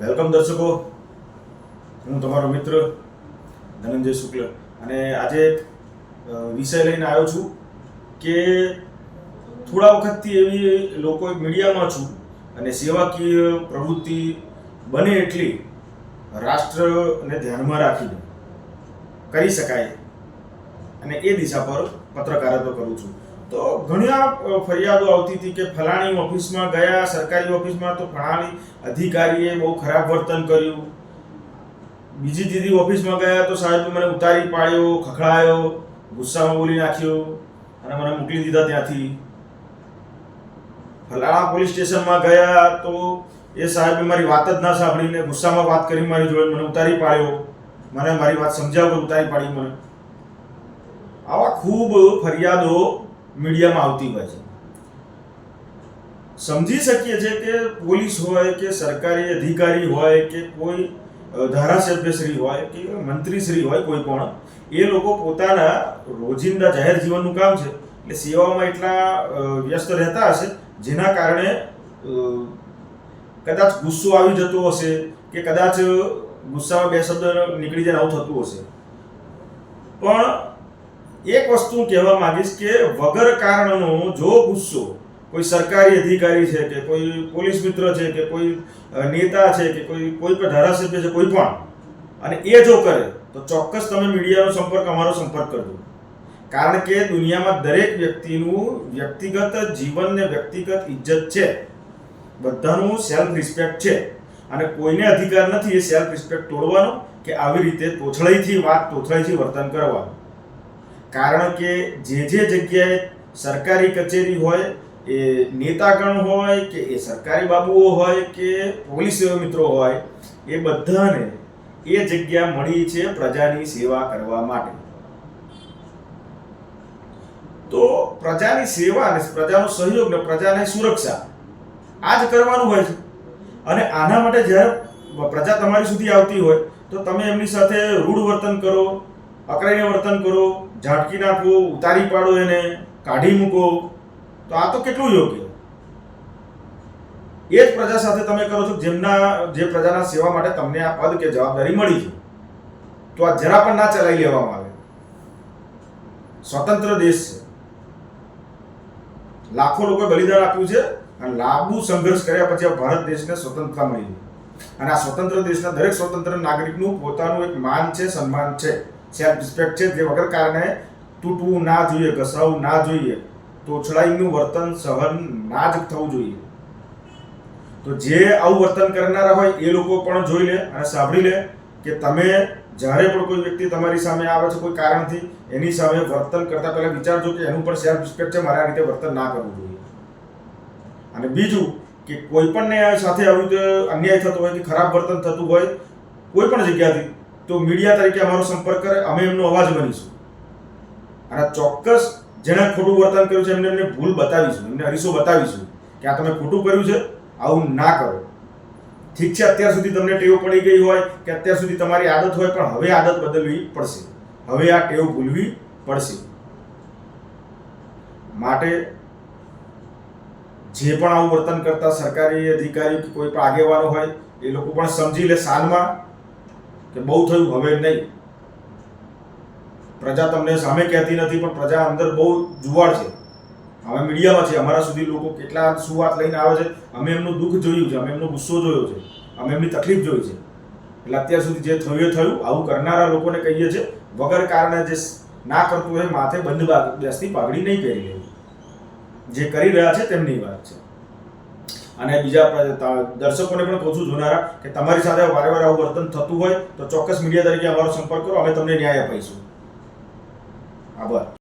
Welcome દર્શકો. હું તમારો મિત્ર ધનંજય શુક્લ. અને આજે વિષય લઈને આવ્યો છું કે થોડા વખતથી એવી લોકો મીડિયામાં છું અને સેવાકીય પ્રવૃત્તિ બને એટલી રાષ્ટ્રને ધ્યાનમાં રાખીને કરી શકાય. અને એ દિશા પર પત્રકારત્વ કરું છું. તો ઘણી ફરિયાદો આવતી હતી કે ફલાણી ઓફિસમાં ગયા, સરકારી ઓફિસમાં તો ફલાણી અધિકારીએ બહુ ખરાબ વર્તન કર્યું. બીજી દીદી ઓફિસમાં ગયા તો સાહેબ મને ઉતારી પાડ્યો, ખખડાયો, ગુસ્સામાં બોલી નાખ્યો અને મને મોકલી દીધા ત્યાંથી. ફલાણા પોલીસ સ્ટેશનમાં ગયા તો એ સાહેબે મારી વાત જ ના સાંભળીને ગુસ્સામાં વાત કરી મારી જોડે મને ઉતારી પાડ્યો. મને મારી વાત સમજાવ્યો ઉતારી પાડી મને. આવા ખૂબ ફરિયાદો મીડિયામાં આવતી હોય છે. સમજી શકીએ છીએ કે પોલીસ હોય કે સરકારી અધિકારી હોય કે કોઈ ધારાસભ્યશ્રી હોય કે મંત્રીશ્રી હોય કોઈ પણ, એ લોકો પોતાના રોજિંદા જાહેર જીવનનું કામ છે. એટલે સેવામાં એટલા વ્યસ્ત રહેતા હશે, જેના કારણે કદાચ ગુસ્સો આવી જતો હશે કે કદાચ ગુસ્સામાં બે શબ્દ નીકળી જાય આવું થતું હશે. પણ એક વસ્તુ કહેવા માંગીશ કે વગર કારણનો જો ગુસ્સો કોઈ સરકારી અધિકારી છે કે કોઈ પોલીસ મિત્ર છે કે કોઈ નેતા છે કે કોઈ કોઈ પણ ધારાસભ્ય છે, કોઈ પણ, અને એ જો કરે, તો ચોક્કસ તમે મીડિયાનો સંપર્ક, અમારો સંપર્ક કરજો. કારણ કે દુનિયામાં દરેક વ્યક્તિનું વ્યક્તિગત જીવન ને વ્યક્તિગત ઇજ્જત છે. બધાનું સેલ્ફ રિસ્પેક્ટ છે. અને કોઈને અધિકાર નથી એ સેલ્ફ રિસ્પેક્ટ તોડવાનો કે આવી રીતે તોછડાઈથી વાત તોથળાઈથી વર્તન કરવાનું. કારણ કે જે જે જગ્યાએ સરકારી કચેરી હોય, એ નેતાગણ હોય કે એ સરકારી બાબુઓ હોય કે પોલીસ મિત્રો હોય, એ બધાને એ જગ્યા મળી છે પ્રજાની સેવા કરવા માટે. તો પ્રજાની સેવા અને પ્રજાનો સહયોગ ને પ્રજાની સુરક્ષા, આ જ કરવાનું હોય છે. અને આના માટે જ્યારે પ્રજા તમારી સુધી આવતી હોય, તો તમે એમની સાથે રૂઢ વર્તન કરો અકરાઈને વર્તન કરો, ઝાટકી નાખો, ઉતારી પાડો એને, કાઢી મૂકો. તો આ તો કેટલું યોગ્ય? એ જ પ્રજા સાથે તમે કરો છો જેમના, જે પ્રજાના સેવા માટે તમને આ પદ કે જવાબદારી મળી છે. તો આ જરા પણ ના ચલાવી લેવામાં આવે. સ્વતંત્ર દેશ છે. લાખો લોકોએ બલિદાન આપ્યું છે અને લાંબુ સંઘર્ષ કર્યા પછી આ ભારત દેશને સ્વતંત્રતા મળી છે. અને આ સ્વતંત્ર દેશના દરેક સ્વતંત્ર નાગરિકનું પોતાનું એક માન છે, સન્માન છે. છે જે વગર કારણે તૂટવું ના જોઈએ, ઘસાવું ના જોઈએ તોછડાઈનું વર્તન સહન ના જ થવું જોઈએ. તો જે આવું વર્તન કરનારા હોય, એ લોકો પણ જોઈ લે અને સાંભળી લે કે તમે જ્યારે પણ કોઈ વ્યક્તિ તમારી સામે આવે છે કોઈ કારણથી, એની સામે વર્તન કરતા પહેલા વિચારજો કે એનું પણ સેલ્ફ રિસ્પેક્ટ છે, મારે આ રીતે વર્તન ના કરવું જોઈએ. અને બીજું કે કોઈ પણ સાથે આવી અન્યાય થતો હોય કે ખરાબ વર્તન થતું હોય, કોઈ પણ જગ્યાથી તો મીડિયા તરીકે અમારો સંપર્ક કરે, અમે એમનો અવાજ બનીશું. અને ચોક્કસ જેણે ખોટું વર્તન કર્યું છે, એમને એમને ભૂલ બતાવીશું, એમને અરીસો બતાવીશું કે આ તમે ખોટું કર્યું છે, આવું ના કરો. ઠીક છે, અત્યાર સુધી તમને ટેવ પડી ગઈ હોય કે અત્યાર સુધી તમારી આદત હોય, પણ હવે આદત બદલવી પડશે. હવે આ ટેવ ભૂલવી પડશે. માટે જે પણ આવું વર્તન કરતા સરકારી અધિકારી કોઈ પણ આગેવાનો હોય, એ લોકો પણ સમજી લે સાલમાં. કે બહુ થયું, હવે નહીં. પ્રજા તમને સામે કહેતી નથી, પણ પ્રજા અંદર બહુ જુવાડ છે. અમે મીડિયામાં છે, અમારા સુધી લોકો કેટલા શું વાત લઈને આવે છે. અમે એમનું દુઃખ જોયું છે, અમે એમનો ગુસ્સો જોયો છે, અમે એમની તકલીફ જોઈ છે. એટલે અત્યાર સુધી જે થયું એ થયું, આવું કરનારા લોકોને કહીએ છીએ, વગર કારણે જે ના કરતું હોય, માથે બંધ બેસતી પાઘડી નહીં પહેરી લેવી. જે કરી રહ્યા છે, તેમની વાત છે. અને બીજા દર્શકોને પણ કહું છું જોનારા કે તમારી સાથે વારે વારે આવું વર્તન થતું હોય તો ચોક્કસ મીડિયા તરીકે અમારો સંપર્ક કરો, અમે તમને ન્યાય અપાઈશું. આભાર.